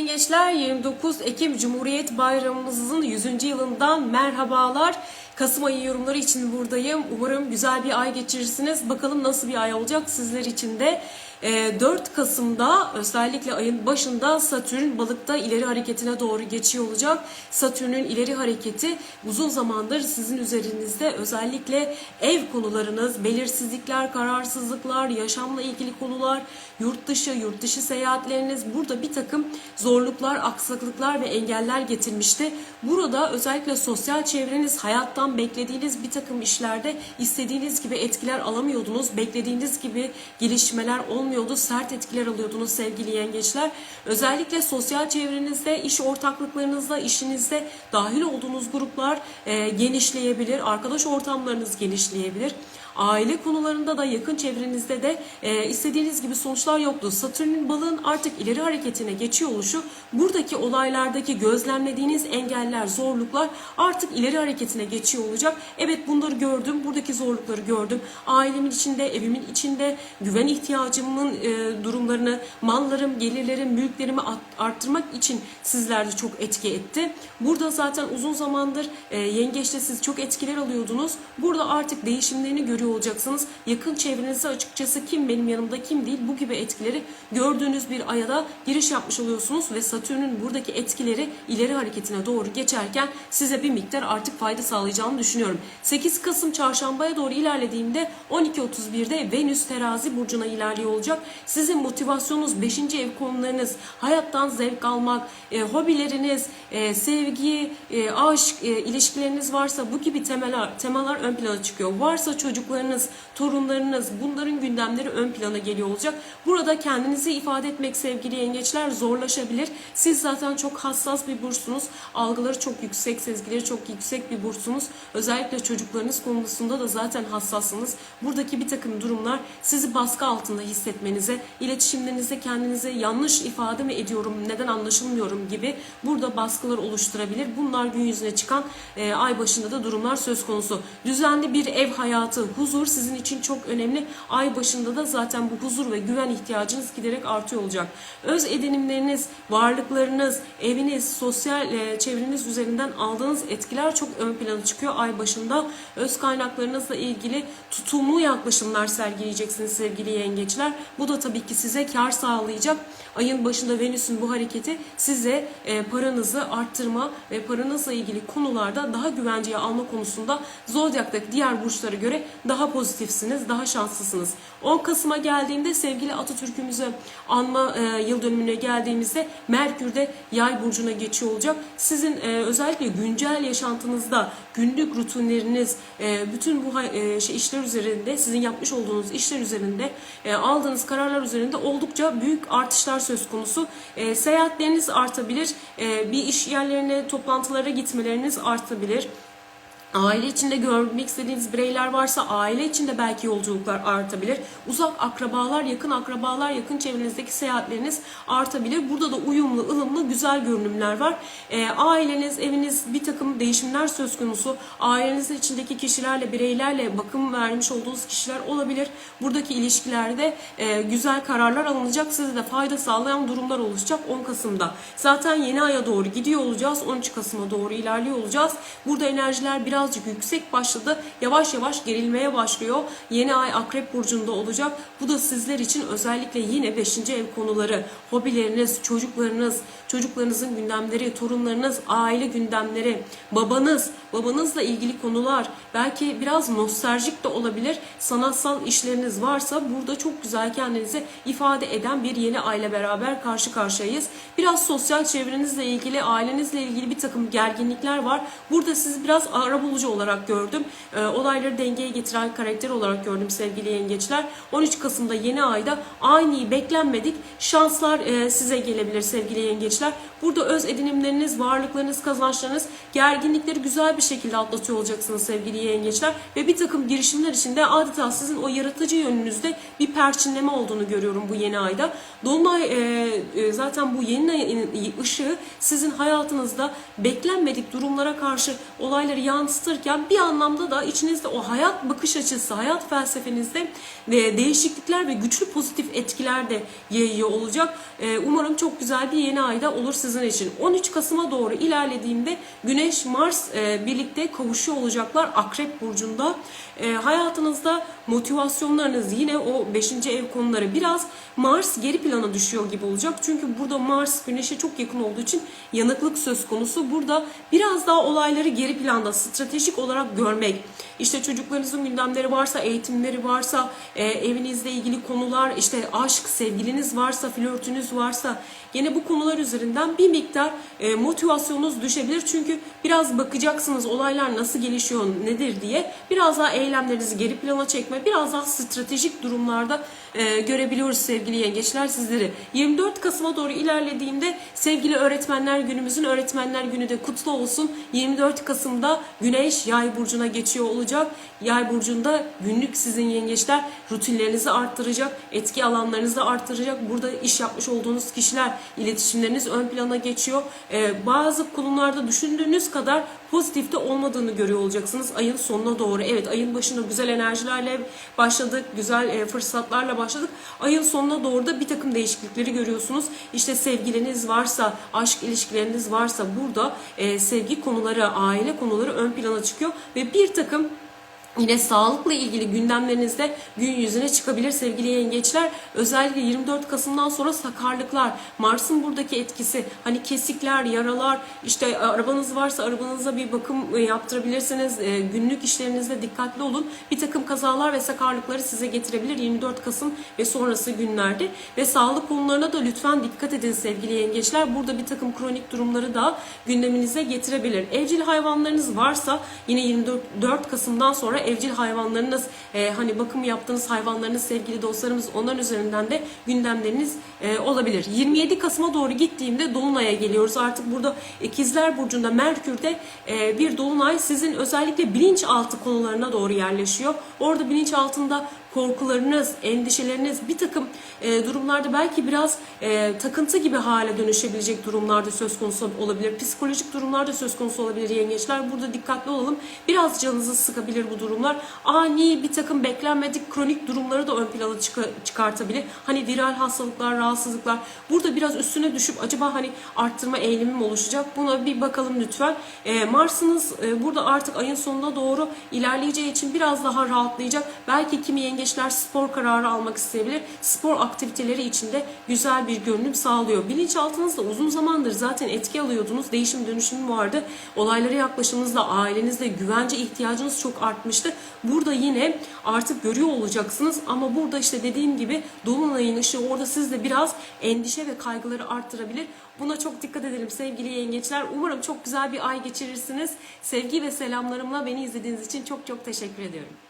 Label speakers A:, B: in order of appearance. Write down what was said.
A: yengeçler 29 Ekim Cumhuriyet Bayramımızın 100. yılından merhabalar. Kasım ayı yorumları için buradayım. Umarım güzel bir ay geçirirsiniz. Bakalım nasıl bir ay olacak sizler için de. Ee, 4 Kasım'da özellikle ayın başında Satürn balıkta ileri hareketine doğru geçiyor olacak. Satürn'ün ileri hareketi uzun zamandır sizin üzerinizde özellikle ev konularınız, belirsizlikler, kararsızlıklar, yaşamla ilgili konular, yurt dışı, yurt dışı seyahatleriniz burada bir takım zorluklar, aksaklıklar ve engeller getirmişti. Burada özellikle sosyal çevreniz, hayattan beklediğiniz bir takım işlerde istediğiniz gibi etkiler alamıyordunuz. Beklediğiniz gibi gelişmeler olmuyordu. Sert etkiler alıyordunuz sevgili yengeçler. Özellikle sosyal çevrenizde, iş ortaklıklarınızda, işinizde dahil olduğunuz gruplar e, genişleyebilir. Arkadaş ortamlarınız genişleyebilir. Aile konularında da yakın çevrenizde de e, istediğiniz gibi sonuçlar yoktu. Satürn'ün balığın artık ileri hareketine geçiyor oluşu buradaki olaylardaki gözlemlediğiniz engeller, zorluklar artık ileri hareketine geçiyor olacak. Evet bunları gördüm, buradaki zorlukları gördüm. Ailemin içinde, evimin içinde güven ihtiyacımın e, durumlarını, mallarım, gelirlerim, mülklerimi art- arttırmak için sizlerde çok etki etti. Burada zaten uzun zamandır e, yengeçte siz çok etkiler alıyordunuz. Burada artık değişimlerini görüyor olacaksınız. Yakın çevrenizde açıkçası kim benim yanımda kim değil bu gibi etkileri gördüğünüz bir aya da giriş yapmış oluyorsunuz ve Satürn'ün buradaki etkileri ileri hareketine doğru geçerken size bir miktar artık fayda sağlayacağını düşünüyorum. 8 Kasım çarşambaya doğru ilerlediğimde 12.31'de Venüs terazi burcuna ilerliyor olacak. Sizin motivasyonunuz 5. ev konularınız, hayattan zevk almak, e, hobileriniz, e, sevgi, e, aşk, e, ilişkileriniz varsa bu gibi temeller, temalar ön plana çıkıyor. Varsa çocuklarınız, torunlarınız bunların gündemleri ön plana geliyor olacak. Burada kendinizi ifade etmek sevgili yengeçler zorlaşabilir. Siz zaten çok hassas bir burçsunuz. Algıları çok yüksek, sezgileri çok yüksek bir burçsunuz. Özellikle çocuklarınız konusunda da zaten hassassınız. Buradaki bir takım durumlar sizi baskı altında hissetmenize, iletişimlerinizde kendinizi yanlış ifade mi ediyorum, neden anlaşılmıyorum gibi burada baskılar oluşturabilir. Bunlar gün yüzüne çıkan e, ay başında da durumlar söz konusu. Düzenli bir ev hayatı, huzur sizin için çok önemli. Ay başında da zaten bu huzur ve güven ihtiyacınız giderek artıyor olacak. Öz edinimleriniz, varlıklarınız, eviniz, sosyal e, çevreniz üzerinden aldığınız etkiler çok ön plana çıkıyor ay başında. Öz kaynaklarınızla ilgili tutumlu yaklaşımlar sergileyeceksiniz sevgili yengeçler. Bu da tabii ki size kar sağlayacak. Ayın başında Venüs'ün bu hareketi size e, paranızı arttırma ve paranızla ilgili konularda daha güvenceye alma konusunda Zodyak'taki diğer burçlara göre daha pozitifsiniz, daha şanslısınız. 10 Kasım'a geldiğinde sevgili Atatürk'ümüzü anma e, yıl dönümüne geldiğimizde Merkür de Yay burcuna geçiyor olacak. Sizin e, özellikle güncel yaşantınızda günlük rutinleriniz, e, bütün bu e, şey, işler üzerinde, sizin yapmış olduğunuz işler üzerinde, e, aldığınız kararlar üzerinde oldukça büyük artışlar söz konusu. E, seyahatleriniz artabilir, e, bir iş yerlerine, toplantılara gitmeleriniz artabilir. Aile içinde görmek istediğiniz bireyler varsa aile içinde belki yolculuklar artabilir. Uzak akrabalar, yakın akrabalar, yakın çevrenizdeki seyahatleriniz artabilir. Burada da uyumlu, ılımlı, güzel görünümler var. E, aileniz, eviniz bir takım değişimler söz konusu. Ailenizin içindeki kişilerle, bireylerle bakım vermiş olduğunuz kişiler olabilir. Buradaki ilişkilerde e, güzel kararlar alınacak. Size de fayda sağlayan durumlar oluşacak 10 Kasım'da. Zaten yeni aya doğru gidiyor olacağız. 13 Kasım'a doğru ilerliyor olacağız. Burada enerjiler birazcık yüksek başladı. Yavaş yavaş gerilmeye başlıyor. Yeni ay Akrep Burcu'nda olacak. Bu da sizler için özellikle yine 5. ev konuları, hobileriniz, çocuklarınız, çocuklarınızın gündemleri, torunlarınız, aile gündemleri, babanız, babanızla ilgili konular, belki biraz nostaljik de olabilir. Sanatsal işleriniz varsa burada çok güzel kendinizi ifade eden bir yeni aile beraber karşı karşıyayız. Biraz sosyal çevrenizle ilgili, ailenizle ilgili bir takım gerginlikler var. Burada sizi biraz arabulucu olarak gördüm. Ee, olayları dengeye getiren karakter olarak gördüm sevgili yengeçler. 13 Kasım'da yeni ayda ani beklenmedik şanslar e, size gelebilir sevgili yengeçler. Burada öz edinimleriniz, varlıklarınız, kazançlarınız, gerginlikleri güzel bir şekilde atlatıyor olacaksınız sevgili yengeçler. Ve bir takım girişimler içinde adeta sizin o yaratıcı yönünüzde bir perçinleme olduğunu görüyorum bu yeni ayda. Dolunay e, e, zaten bu yeni ayın ışığı sizin hayatınızda beklenmedik durumlara karşı olayları yansıtan yansıtırken bir anlamda da içinizde o hayat bakış açısı, hayat felsefenizde e, değişiklikler ve güçlü pozitif etkiler de yayıyor olacak. E, umarım çok güzel bir yeni ayda olur sizin için. 13 Kasım'a doğru ilerlediğimde Güneş, Mars e, birlikte kavuşuyor olacaklar Akrep Burcu'nda. Hayatınızda motivasyonlarınız yine o 5. ev konuları biraz Mars geri plana düşüyor gibi olacak. Çünkü burada Mars Güneş'e çok yakın olduğu için yanıklık söz konusu. Burada biraz daha olayları geri planda stratejik olarak görmek. İşte çocuklarınızın gündemleri varsa, eğitimleri varsa, e, evinizle ilgili konular, işte aşk, sevgiliniz varsa, flörtünüz varsa yine bu konular üzerinden bir miktar e, motivasyonunuz düşebilir. Çünkü biraz bakacaksınız olaylar nasıl gelişiyor, nedir diye. Biraz daha eylemlerinizi geri plana çekme, biraz daha stratejik durumlarda e, görebiliyoruz sevgili yengeçler sizleri. 24 Kasım'a doğru ilerlediğimde sevgili öğretmenler günümüzün öğretmenler günü de kutlu olsun. 24 Kasım'da Güneş Yay burcuna geçiyor olacak. Yay burcunda günlük sizin yengeçler rutinlerinizi arttıracak, etki alanlarınızı arttıracak. Burada iş yapmış olduğunuz kişiler iletişimleriniz ön plana geçiyor. E, bazı konularda düşündüğünüz kadar pozitifte olmadığını görüyor olacaksınız ayın sonuna doğru. Evet ayın başında güzel enerjilerle başladık, güzel e, fırsatlarla başladık. Ayın sonuna doğru da bir takım değişiklikleri görüyorsunuz. İşte sevgiliniz varsa, aşk ilişkileriniz varsa burada e, sevgi konuları, aile konuları ön plana çıkıyor ve bir takım Yine sağlıkla ilgili gündemlerinizde gün yüzüne çıkabilir sevgili yengeçler. Özellikle 24 Kasım'dan sonra sakarlıklar, Mars'ın buradaki etkisi, hani kesikler, yaralar, işte arabanız varsa arabanıza bir bakım e, yaptırabilirsiniz. E, Günlük işlerinizde dikkatli olun. Bir takım kazalar ve sakarlıkları size getirebilir 24 Kasım ve sonrası günlerde. Ve sağlık konularına da lütfen dikkat edin sevgili yengeçler. Burada bir takım kronik durumları da gündeminize getirebilir. Evcil hayvanlarınız varsa yine 24 Kasım'dan sonra evcil hayvanlarınız, e, hani bakım yaptığınız hayvanlarınız, sevgili dostlarımız onların üzerinden de gündemleriniz e, olabilir. 27 Kasım'a doğru gittiğimde Dolunay'a geliyoruz. Artık burada İkizler Burcu'nda Merkür'de e, bir Dolunay sizin özellikle bilinçaltı konularına doğru yerleşiyor. Orada bilinçaltında korkularınız, endişeleriniz bir takım e, durumlarda belki biraz e, takıntı gibi hale dönüşebilecek durumlarda söz konusu olabilir. Psikolojik durumlarda söz konusu olabilir yengeçler. Burada dikkatli olalım. Biraz canınızı sıkabilir bu durumlar. Ani bir takım beklenmedik kronik durumları da ön plana çıka- çıkartabilir. Hani viral hastalıklar, rahatsızlıklar. Burada biraz üstüne düşüp acaba hani arttırma eğilimi mi oluşacak? Buna bir bakalım lütfen. E, Mars'ınız e, burada artık ayın sonuna doğru ilerleyeceği için biraz daha rahatlayacak. Belki kimi yengeçler spor kararı almak isteyebilir. Spor aktiviteleri içinde güzel bir görünüm sağlıyor. Bilinçaltınızda uzun zamandır zaten etki alıyordunuz. Değişim dönüşüm vardı. Olaylara yaklaşımınızda ailenizde güvence ihtiyacınız çok artmıştı. Burada yine artık görüyor olacaksınız ama burada işte dediğim gibi dolunayın ışığı orada sizde biraz endişe ve kaygıları arttırabilir. Buna çok dikkat edelim sevgili yengeçler. Umarım çok güzel bir ay geçirirsiniz. Sevgi ve selamlarımla beni izlediğiniz için çok çok teşekkür ediyorum.